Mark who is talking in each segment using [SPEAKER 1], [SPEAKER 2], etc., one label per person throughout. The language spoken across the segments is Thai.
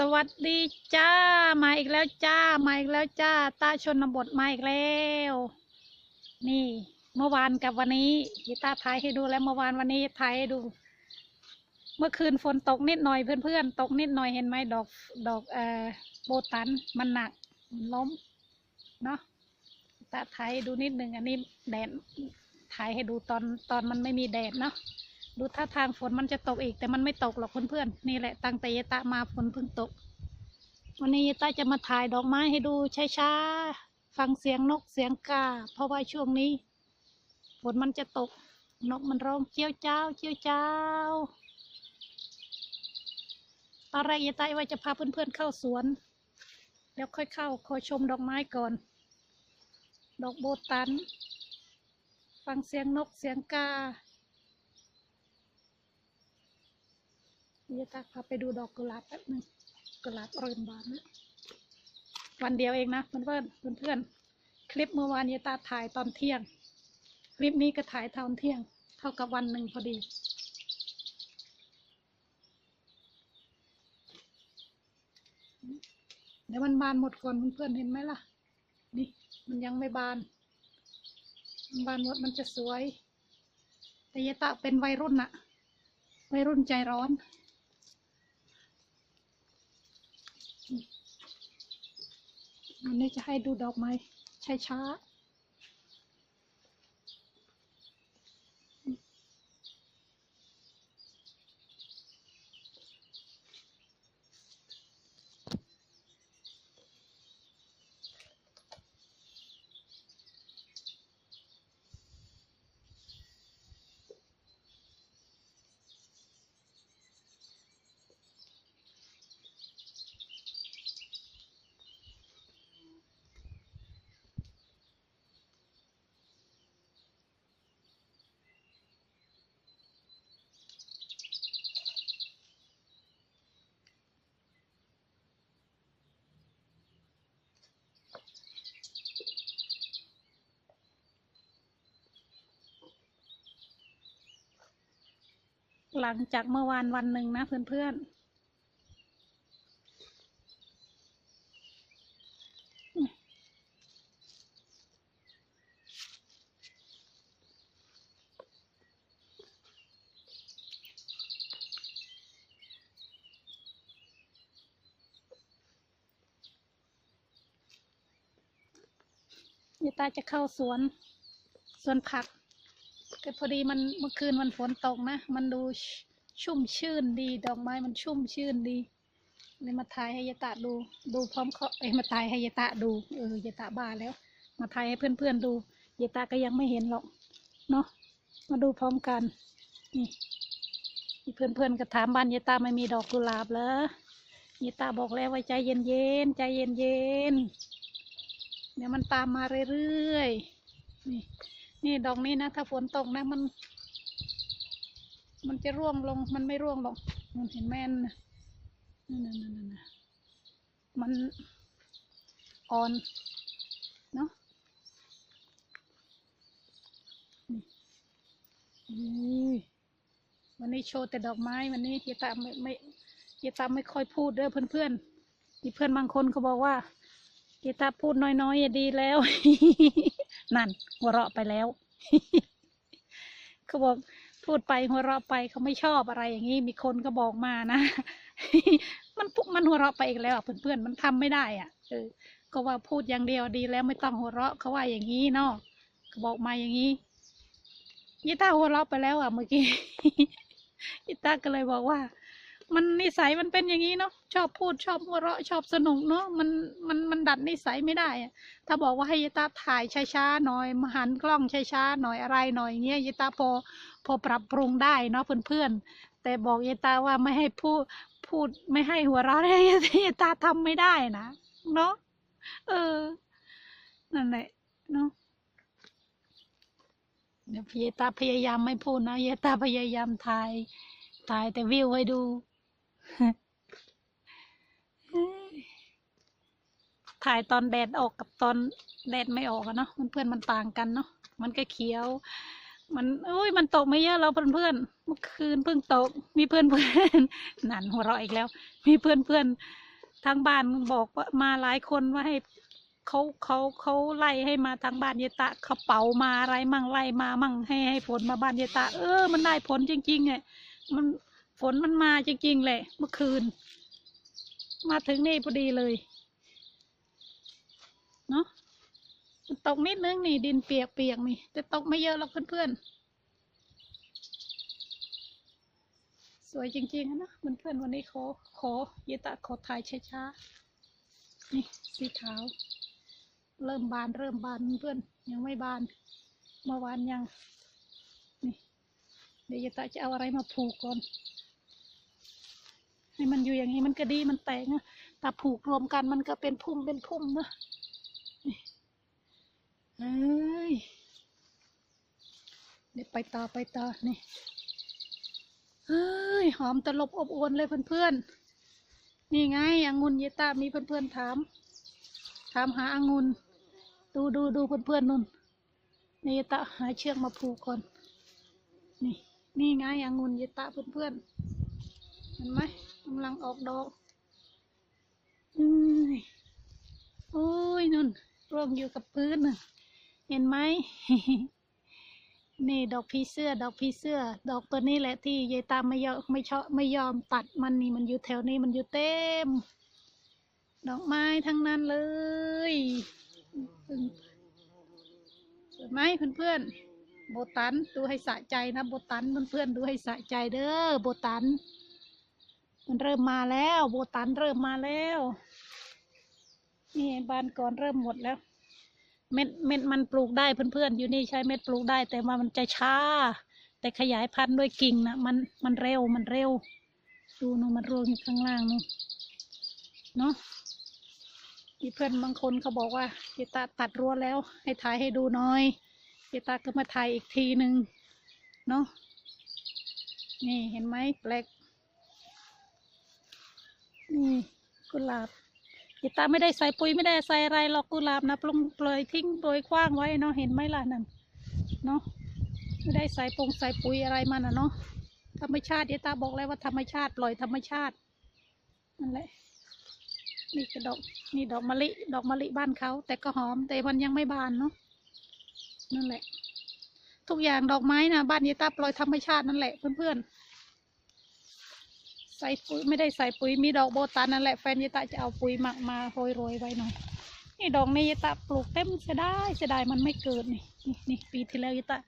[SPEAKER 1] สวัสดีจ้า มาอีกแล้วจ้า มาอีกแล้วจ้า ตาชนบทมาอีกแล้ว นี่ เมื่อวานกับวันนี้ยีตาถ่ายให้ดูแล้วเมื่อวานวันนี้ถ่ายให้ดู เมื่อคืนฝนตกนิดหน่อยเพื่อนๆตกนิดหน่อยเห็นไหมดอกดอกเอ่อโบตันมันหนักมันล้มเนาะตาถ่ายให้ดูนิดหนึ่งอันนี้แดดถ่ายให้ดูตอนตอนมันไม่มีแดดเนาะ ดูท่าทางฝนมันจะตกอีก แต่มันไม่ตกหรอกเพื่อนๆนี่แหละตั้งแต่ยตะมาฝนเพิ่งตก วันนี้ยายตะจะมาถ่ายดอกไม้ให้ดูช้าๆฟังเสียงนกเสียงกา เพราะว่าช่วงนี้ฝนมันจะตก นกมันร้องเจียวเจ้าเจียวเจ้าตอนแรกยายตะว่าจะพาเพื่อนๆเข้าสวน แล้วค่อยเข้าคอยชมดอกไม้ก่อน ดอกโบตัน ฟังเสียงนกเสียงกา นี่ตาพาไปดูดอกกุหลาบแป๊บหนึงกุหลาบเริ่มบานแล้ววันเดียวเองนะเพื่อนเพื่อนเพื่อนเพื่อนคลิปเมื่อวานยายตาถ่ายตอนเที่ยง คลิปนี้ก็ถ่ายตอนเที่ยง เท่ากับวันหนึ่งพอดี เดี๋ยวมันบานหมดก่อนเพื่อนเห็นไหมล่ะ นี่มันยังไม่บาน มันบานหมดมันจะสวย แต่ยายตาเป็นวัยรุ่นอะวัยรุ่นใจร้อน วันนี้จะให้ดูดอกไม้ช้าๆ หลังจากเมื่อวานวันหนึ่งนะเพื่อนๆยายวตาจะเข้าสวน สวนผัก แต่พอดีมันเมื่อคืนมันฝนตกนะ มันดูชุ่มชื่นดี ดอกไม้มันชุ่มชื่นดีเลยมาถ่ายให้ยายตะดู ดูพร้อมเขาเอ้ยมาถ่ายให้ยายตะดูเออยายตะบ้าแล้ว มาถ่ายให้เพื่อนๆดูยายตะก็ยังไม่เห็นหรอกเนาะมาดูพร้อมกันนี่เพื่อนๆก็ถามบ้านยายตาไม่มีดอกกุหลาบเหรอยายตาบอกแล้วว่าใจเย็นๆใจเย็นๆเดี๋ยวมันตามมาเรื่อยๆนี่ นี่ดอกนี้นะ ถ้าฝนตกนะ มัน มันจะร่วงลง มันไม่ร่วงหรอกมันเห็นแม่นนะนั่นนั่นนั่นนะมันอ่อนเนาะนี่วันนี้โชว์แต่ดอกไม้วันนี้เฮียตาไม่ไม่เฮียตาไม่ค่อยพูดเด้อเพื่อนๆมีเพื่อนบางคนเขาบอกว่าเฮียตาพูดน้อยๆอะดีแล้ว นั่น หัวเราะไปแล้วเขาบอกพูดไปหัวเราะไปเขาไม่ชอบอะไรอย่างนี้มีคนก็บอกมานะมันปุ๊บมันหัวเราะไปอีกแล้วอะเพื่อนๆมันทำไม่ได้อะเออก็ว่าพูดอย่างเดียวดีแล้วไม่ต้องหัวเราะเขาว่าอย่างนี้เนาะเขาบอกมาอย่างนี้ยี่ต้าหัวเราะไปแล้วอะเมื่อกี้ยี่ต้าก็เลยบอกว่า มันนิสัยมันเป็นอย่างนี้เนาะชอบพูดชอบหัวเราะชอบสนุกเนาะมันมันมันดัดนิสัยไม่ได้อะถ้าบอกว่าให้ยตาถ่ายช้าๆหน่อยมาหันกล้องช้าๆหน่อยอะไรหน่อยเงี้ยยตาพอพอปรับปรุงได้เนาะเพื่อนๆแต่บอกยตาว่าไม่ให้พูดพูดไม่ให้หัวเราะได้ยยตาทำไม่ได้นะเนาะเออนั่นแหละเนาะเดี๋ยวพี่ยตาพยายามไม่พูดนะยายตาพยายามถ่ายถ่ายแต่วิวให้ดู ถ่ายตอนแดดออกกับตอนแดดไม่ออกอะเนาะเพื่อนๆมันต่างกันเนาะมันก็เขียว มันโอ้ยมันตกไม่เยอะเราเพื่อนๆเมื่อคืนเพิ่งตก มีเพื่อนเพื่อนนั่นหัวเราะอีกแล้ว มีเพื่อนเพื่อนทางบ้านบอกว่ามาหลายคนว่าให้เขาเขาเขาไล่ให้มาทางบ้านเยตะเขาเป๋ามาอะไรมั่งไล่มามั่งให้ให้ฝนมาบ้านเยตะ เออ มันได้ผลจริงๆไงมัน ฝนมันมาจริงๆแหละเมื่อคืน มาถึงนี่พอดีเลยเนาะมันตกนิดนึงนี่ดินเปียกๆนี่แต่ตกไม่เยอะหรอกเพื่อนๆ สวยจริงๆอะนะเพื่อนๆวันนี้ขอขอเยตะขอถ่ายช้าๆนี่สีขาว เริ่มบานเริ่มบานเพื่อนยังไม่บานเมื่อวานยังนี่เดี๋ยวยตะจะเอาอะไรมาผูกก่อน ให้มันอยู่อย่างนี้มันก็ดีมันแตกนะแต่ผูกรวมกันมันก็เป็นพุ่มเป็นพุ่มนะนี่เอ้ยเดี๋ยวไปต่อไปต่อนี่เฮ้ยหอมตลบอบอวนเลยเพื่อนๆ นี่ไงองุ่นเยตามีเพื่อนๆถาม ถามหาองุ่นดูดูดูเพื่อนๆนุ่นนี่เยตาหาเชือกมาผูกก่อนนี่นี่ไงองุ่นเยตาเพื่อนๆเห็นไหม กำลังออกดอกอ้ยโอ้ยนุ่นร่วงอยู่กับพื้นน่ะเห็นไหม นี่ดอกผีเสื้อ ดอกผีเสื้อ ดอกตัวนี้แหละที่ยายตามไม่ยอมไม่ชอบไม่ยอมตัดมันนี่มันอยู่แถวนี้มันอยู่เต็ม ดอกไม้ทั้งนั้นเลยเห็นไหมเพื่อนๆโบตันดูให้สะใจนะโบตันเพื่อนๆดูให้สะใจเด้อโบตัน มันเริ่มมาแล้วโบตันเริ่มมาแล้ว นี่บานก่อนเริ่มหมดแล้ว เม็ดเม็ดมันปลูกได้เพื่อนๆอยู่นี่ใช้เม็ดปลูกได้ แต่ว่ามันจะช้า แต่ขยายพันธุ์ด้วยกิ่งนะมันมันเร็วมันเร็ว ดูนูมันร่วงอยู่ข้างล่างนูเนาะมีเพื่อนบางคนเขาบอกว่าเจตาตัดรั้วแล้ว ให้ถ่ายให้ดูหน่อยเจตาก็มาถ่ายอีกทีหนึ่งเนาะนี่เห็นไหมแปลก นี่กุหลาบจิตาไม่ได้ใส่ปุ๋ยไม่ได้ใส่อะไรหรอกกุหลาบนะปลงปล่อยทิ้งโดยคว้างไว้เนาะเห็นไหมล่ะนั่นเนาะไม่ได้ใส่ปงใส่ปุ๋ยอะไรมันอะเนาะธรรมชาติจิตาบอกแล้วว่าธรรมชาติปล่อยธรรมชาตินั่นแหละนี่คือดอกนี่ดอกมะลิ ดอกมะลิบ้านเขา แต่ก็หอมแต่มันยังไม่บานเนาะนั่นแหละ ทุกอย่างดอกไม้นะบ้านยิตาปล่อยธรรมชาตินั่นแหละเพื่อนๆ ใส่ปุ๋ยไม่ได้ใส่ปุ๋ยมีดอกโบตันนั่นแหละแฟนยิตาจะเอาปุ๋ยหมักมาโรยโรยไว้หน่อย นี่ดอกนี้ยิตาปลูกเต็มเสียดายเสียดายมันไม่เกิดนี่นี่นี่ปีที่แล้วยิตา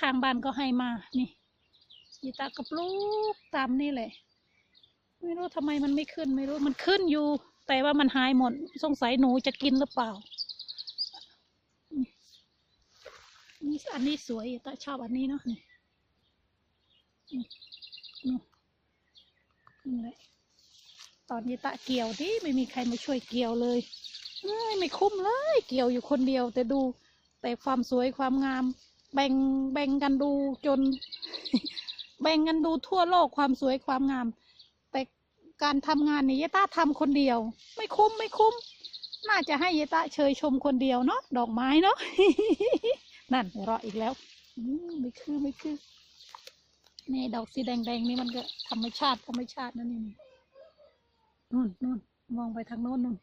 [SPEAKER 1] ข้างบ้านก็ให้มานี่ยิตาก็ปลูกตามนี่แหละ ไม่รู้ทำไมมันไม่ขึ้นไม่รู้มันขึ้นอยู่ แต่ว่ามันหายหมดสงสัยหนูจะกินหรือเปล่านี่อันนี้สวยแต่ชอบอันนี้เนาะนี่นี่ นี่นแหละตอนนี้ตะเกี่ยวดิไม่มีใครมาช่วยเกี่ยวเลยไม่คุ้มเลย เกี่ยวอยู่คนเดียว แต่ดู แต่ความสวยความงาม แบ่งแบ่งกันดูจน แบ่งกันดูทั่วโลกความสวยความงาม แต่การทำงานนี่ยายตาทำคนเดียว ไม่คุ้มไม่คุ้ม น่าจะให้ยายตาเชยชมคนเดียวเนาะดอกไม้เนาะนั่นหัวเราะอีกแล้วไม่คือไม่คือ นี่ดอกสีแดงๆนี่มันก็ธรรมชาติธรรมชาตินั่นนี่นู่นนู่นมองไปทางโน้นนู่น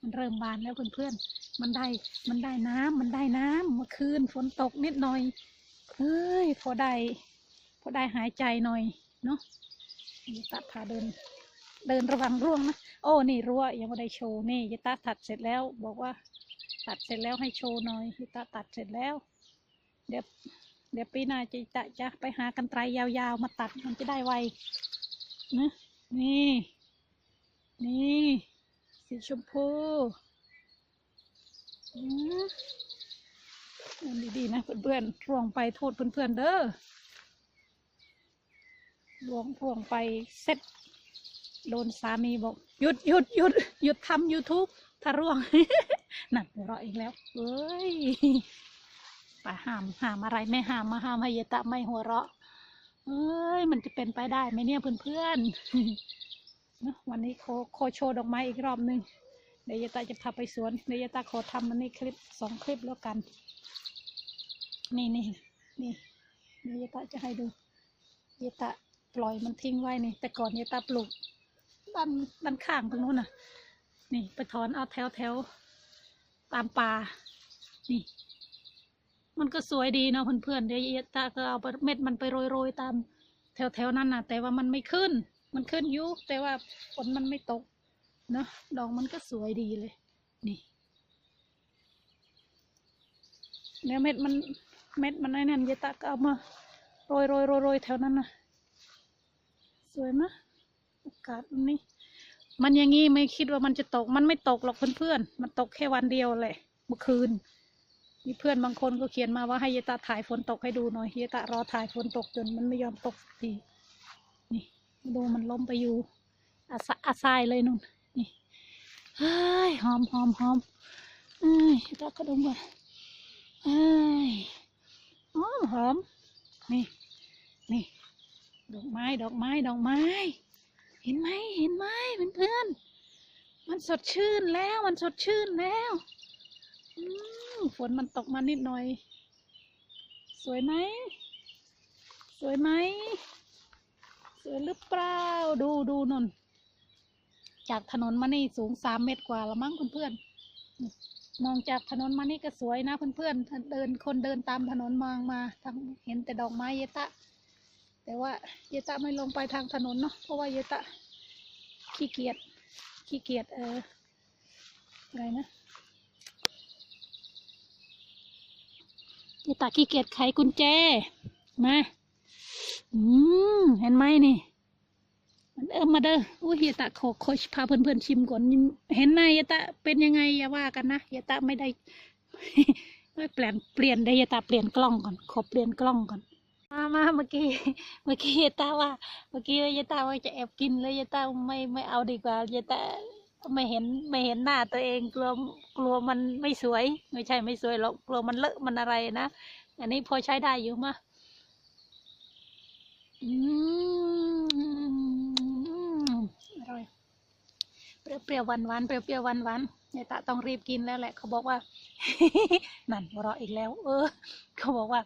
[SPEAKER 1] มันเริ่มบานแล้วเพื่อนๆ มันได้ มันได้น้ำมันได้น้ำเมื่อคืนฝนตกนิดหน่อยเฮ้ยพอได้ พอได้หายใจหน่อยเนาะนี่ตัดพาเดิน เดินระวังร่วงนะ โอ้ นี่รั้วยังไม่ได้โชว์นี่ยิตาตัดเสร็จแล้ว บอกว่า ตัดเสร็จแล้วให้โชว์หน่อยยิตาตัดเสร็จแล้ว เดี๋ยว เดี๋ยวปีหน้าจะจะจะไปหากันไตรยาวๆ มาตัดมันจะได้ไวนะนี่ นี่สีชมพูอืมเอาดีๆนะเพื่อนๆร่วงไปโทษเพื่อนๆเด้อร่วงร่วงไปเซ็ตโดนสามีบอก หยุดหยุดหยุดหยุดทำ YouTube ถ้าร่วงนั่นหัวเราะอีกแล้วเอ้ย ป่าห้ามห้ามอะไรไม่ห้ามมาห้ามให้ยายตะไม่หัวเราะ เอ้ยมันจะเป็นไปได้ไหมเนี่ยเพื่อนๆเนอะวันนี้โคโคโชว์ดอกไม้อีกรอบหนึ่งเดี๋ยวยตาจะพาไปสวนเดี๋ยวยตาขอทำมันนี่คลิปสองคลิปแล้วกัน นี่นี่นี่เดี๋ยวยตาจะให้ดูยายตาปล่อยมันทิ้งไว้นี่ แต่ก่อนยายตาปลูกด้านด้านข้างตรงนู้นน่ะ นี่ไปถอนเอาแถวแถวตามป่านี่ มันก็สวยดีเนาะเพื่อนๆเดี๋ยวเยตาก็เอาเม็ดมันไปโรยๆตาม แถวๆนั้นน่ะแต่ว่ามันไม่ขึ้น มันขึ้นอยุแต่ว่าฝนมันไม่ตกเนาะดอกมันก็สวยดีเลย นี่เนี่ยเม็ดมันเม็ดมันไอ้นั่นเยตาก็เอามาโรยโรยโรยโรยแถวนั้นน่ะสวยมะอากาศมันนี่มันอย่างงี้ไม่คิดว่ามันจะตก มันไม่ตกหรอกเพื่อนๆมันตกแค่วันเดียวแหละเมื่อคืน มีเพื่อนบางคนก็เขียนมาว่าให้เยตาถ่ายฝนตกให้ดูหน่อยเยตารอถ่ายฝนตกจนมันไม่ยอมตกสักทีนี่ดูมันล้มไปอยู่อาซาอาซายเลยนุ่นนี่เฮ้ยหอมหอมหอมเอ้ยเยตาก็ดมก่อนเอ้ยหอมหอมนี่นี่ดอกไม้ดอกไม้ดอกไม้ เห็นไหมเห็นไหมเพื่อนๆมันสดชื่นแล้วมันสดชื่นแล้ว ฝนมันตกมานิดหน่อย สวยไหม สวยไหม สวยหรือเปล่า ดูดูนน จากถนนมานี่สูงสามเมตรกว่าละมั้งเพื่อนๆ มองจากถนนมานี่ก็สวยนะเพื่อนๆถ้าเดินคนเดินตามถนนมองมาทางเห็นแต่ดอกไม้เยตะ แต่ว่าเยตะไม่ลงไปทางถนนเนาะ เพราะว่าเยตะขี้เกียจ ขี้เกียจเออ อะไรนะ เยตะขี้เกียจไขกุญแจ มาอืมเห็นไหมนี่ มันเออมาเด้ออุ้ยเยตะขอโคชพาเพื่อนๆชิมก่อน เห็นไหมเยตะเป็นยังไงอย่าว่ากันนะเยตะไม่ได้ไม่เปลี่ยนเปลี่ยนได้เยตะเปลี่ยนกล้องก่อน ขอเปลี่ยนกล้องก่อนมามาเมื่อกี้ เมื่อกี้ยายตาว่า เมื่อกี้ยายตาว่าจะแอบกินเลยยายตาไม่ไม่เอาดีกว่ายายตา ไม่เห็นไม่เห็นหน้าตัวเองกลัวกลัวมันไม่สวย ไม่ใช่ไม่สวยหรอกกลัวมันเลอะมันอะไรนะอันนี้พอใช้ได้อยู่มาอืมอร่อยเปรี้ยววหวานหวานเปรี้ยวเปรี้ยวหวานหวานยายตาต้องรีบกินแล้วแหละ เขาบอกว่า นั่นราะอีกแล้ว เออ เขาบอกว่า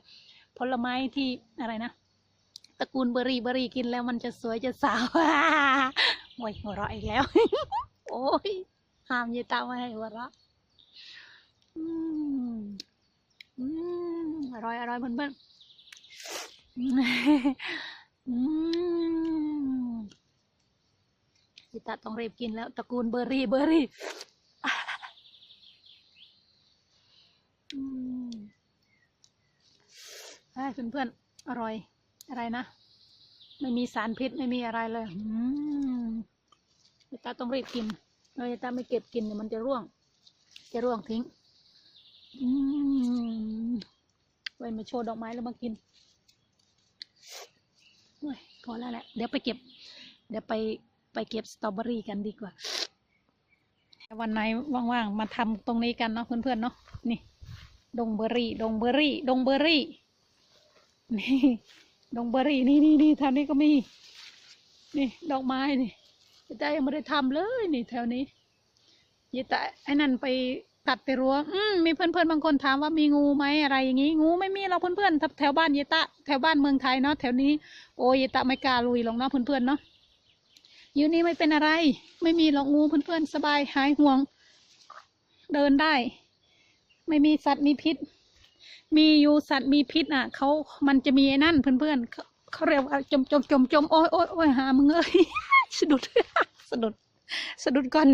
[SPEAKER 1] ผลไม้ที่อะไรนะตระกูลเบอรี่เบอร์รี่กินแล้วมันจะสวยจะสาวโอ้ยหัวเราะอีกแล้ว โอ้ยห้ามยายตาไม่ให้หัวเราะอืมอืมอร่อยอร่อยเพื่อนเพื่อนอืมยายตาต้องรีบกินแล้วตระกูลเบอร์รี่เบอร์รี่อืมเฮ้ยเพื่อนๆอร่อยอะไรนะ ไม่มีสารพิษไม่มีอะไรเลย อืม ยายตาต้องรีบกินเรายายตาไม่เก็บกินเดี๋ยวมันจะร่วง จะร่วงทิ้งไว้มาโชว์ดอกไม้แล้วมากินโอ้ยพอแล้วแหละ เดี๋ยวไปเก็บ เดี๋ยวไปไปเก็บสตรอเบอรี่กันดีกว่า วันไหนว่างๆ มาทำตรงนี้กันเนาะเพื่อนๆเนาะ นี่ ดงเบอรี่ ดงเบอรี่ ดงเบอรี่ นี่ ดงเบอรี่ นี่นี่นี่แถวนี้ก็มี นี่ ดอกไม้นี่ ยตายังไม่ได้ทำเลยนี่แถวนี้ยายตาไอ้นั่นไปตัดไปรั้วอืมมีเพื่อนเพื่อนๆบางคนถามว่ามีงูไหมอะไรอย่างงี้ งูไม่มีเราเพื่อนเพื่อนๆแถวบ้านยายตาแถวบ้านเมืองไทยเนาะแถวนี้โอ้ยยายตาไม่กล้าลุยหรอกเนาะเพื่อนเพื่อนๆเนาะอยู่นี่ไม่เป็นอะไร ไม่มีหรอกงูเพื่อนเพื่อนๆสบายหายห่วง เดินได้ ไม่มีสัตว์มีพิษ มีอยู่สัตว์มีพิษอะเขามันจะมีไอ้นั่นเพื่อนๆเขาเขาเรียกว่าจมจมจมจมโอ้ยโอ้ยโอ้ยหามึงเอ้ย สะดุด สะดุด สะดุดก้อน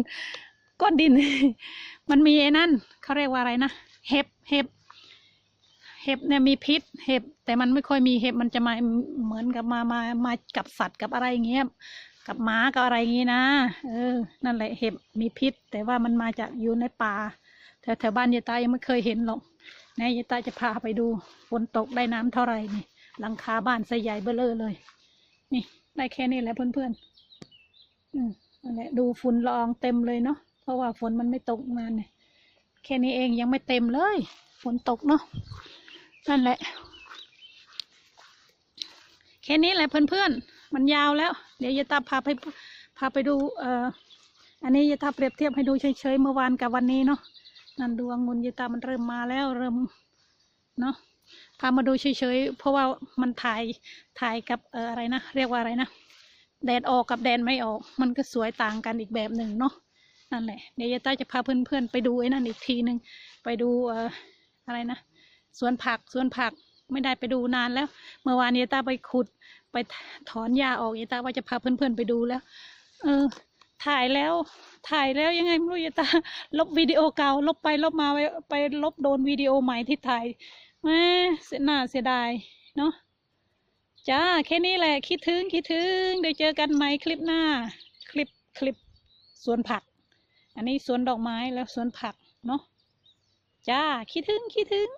[SPEAKER 1] ก้อนดิน มันมีไอ้นั่นเขาเรียกว่าอะไรนะ เห็บ เห็บ เห็บเนี่ยมีพิษ เห็บ แต่มันไม่ค่อยมีเห็บ มันจะมาเหมือนกับมามามากับสัตว์กับอะไรอย่างเงี้ย กับหมากับอะไรอย่างงี้นะ เออ นั่นแหละ เห็บ มีพิษ แต่ว่ามันมาจากอยู่ในป่า แถวแถวบ้านยายตายังไม่เคยเห็นหรอกนายยายตาจะพาไปดู ฝนตกได้น้ำเท่าไหร่นี่ หลังคาบ้านใสใหญ่เบ้อเลอเลย นี่ ได้แค่นี้แหละเพื่อนๆ อืมนั่นแหละดูฝุ่นละอองเต็มเลยเนาะเพราะว่าฝนมันไม่ตกนานเนี่ยแค่นี้เองยังไม่เต็มเลย ฝนตกเนาะนั่นแหละ แค่นี้แหละเพื่อนๆ มันยาวแล้ว เดี๋ยวยายตาพาไปพาไปดูเอ่ออันนี้ยายตาเปรียบเทียบให้ดูเฉยๆเมื่อวานกับวันนี้เนาะนั่นดวงงุนยายตามันเริ่มมาแล้วเริ่มเนาะพามาดูเฉยๆเพราะว่ามันถ่ายถ่ายกับเอ่ออะไรนะเรียกว่าอะไรนะ แดดออกกับแดดไม่ออก มันก็สวยต่างกันอีกแบบหนึ่งเนาะนั่นแหละเดี๋ยวยายต้าจะพาเพื่อนๆไปดูไอ้นั่นอีกทีหนึ่งไปดูเอ่ออะไรนะสวนผักสวนผักไม่ได้ไปดูนานแล้ว เมื่อวานยายต้าไปขุด ไปถอนหญ้าออกยายต้าว่าจะพาเพื่อนๆไปดูแล้ว เออ ถ่ายแล้ว ถ่ายแล้วยังไงไม่รู้ยายตาลบวิดีโอเก่า ลบไปลบมาไปไปลบโดนวิดีโอใหม่ที่ถ่ายแม่เสียหน้าเสียดายเนาะ จ้าแค่นี้แหละคิดถึงคิดถึงเดี๋ยวเจอกันใหม่คลิปหน้า คลิปคลิปสวนผัก อันนี้สวนดอกไม้แล้วสวนผักเนาะจ้าคิดถึงคิดถึง